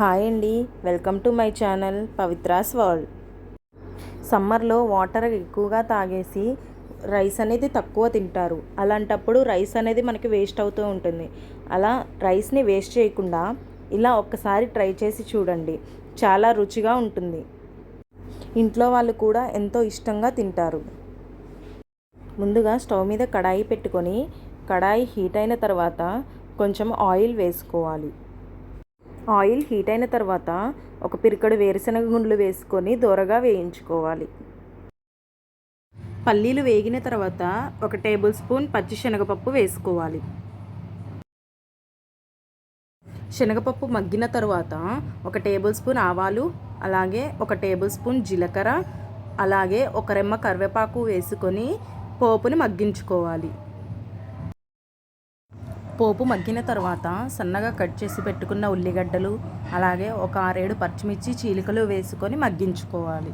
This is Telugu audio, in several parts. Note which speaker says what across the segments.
Speaker 1: హాయ్ అండి. Welcome to my channel Pavithra's world. సమ్మర్లో వాటర్ ఎక్కువగా తాగేసి రైస్ అనేది తక్కువ తింటారు. అలాంటప్పుడు రైస్ అనేది మనకి వేస్ట్ అవుతూ ఉంటుంది. అలా రైస్ని వేస్ట్ చేయకుండా ఇలా ఒక్కసారి ట్రై చేసి చూడండి. చాలా రుచిగా ఉంటుంది. ఇంట్లో వాళ్ళు కూడా ఎంతో ఇష్టంగా తింటారు. ముందుగా స్టవ్ మీద కడాయి పెట్టుకొని కడాయి హీట్ అయిన తర్వాత కొంచెం ఆయిల్ వేసుకోవాలి. ఆయిల్ హీట్ అయిన తర్వాత ఒక పిరికడు వేరుశనగ గుండ్లు వేసుకొని దూరగా వేయించుకోవాలి. పల్లీలు వేగిన తర్వాత ఒక టేబుల్ స్పూన్ పచ్చి శనగపప్పు వేసుకోవాలి. శనగపప్పు మగ్గిన తర్వాత ఒక టేబుల్ స్పూన్ ఆవాలు అలాగే ఒక టేబుల్ స్పూన్ జీలకర్ర అలాగే ఒక రెమ్మ కరివేపాకు వేసుకొని పోపుని మగ్గించుకోవాలి. పోపు మగ్గిన తర్వాత సన్నగా కట్ చేసి పెట్టుకున్న ఉల్లిగడ్డలు అలాగే ఒక ఆరేడు పచ్చిమిర్చి చీలికలు వేసుకొని మగ్గించుకోవాలి.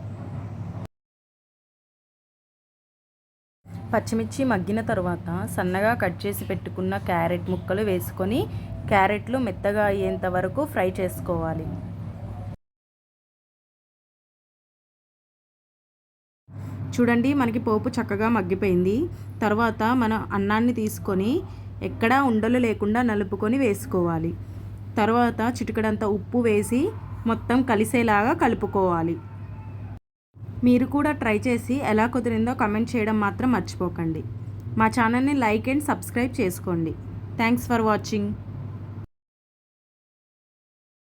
Speaker 1: పచ్చిమిర్చి మగ్గిన తర్వాత సన్నగా కట్ చేసి పెట్టుకున్న క్యారెట్ ముక్కలు వేసుకొని క్యారెట్లు మెత్తగా అయ్యేంత వరకు ఫ్రై చేసుకోవాలి. చూడండి మనకి పోపు చక్కగా మగ్గిపోయింది. తర్వాత మన అన్నాన్ని తీసుకొని ఎక్కడా ఉండలు లేకుండా నలుపుకొని వేసుకోవాలి. తర్వాత చిటికడంత ఉప్పు వేసి మొత్తం కలిసేలాగా కలుపుకోవాలి. మీరు కూడా ట్రై చేసి ఎలా కుదిరిందో కమెంట్ చేయడం మాత్రం మర్చిపోకండి. మా ఛానల్ని లైక్ అండ్ సబ్స్క్రైబ్ చేసుకోండి. Thanks for watching.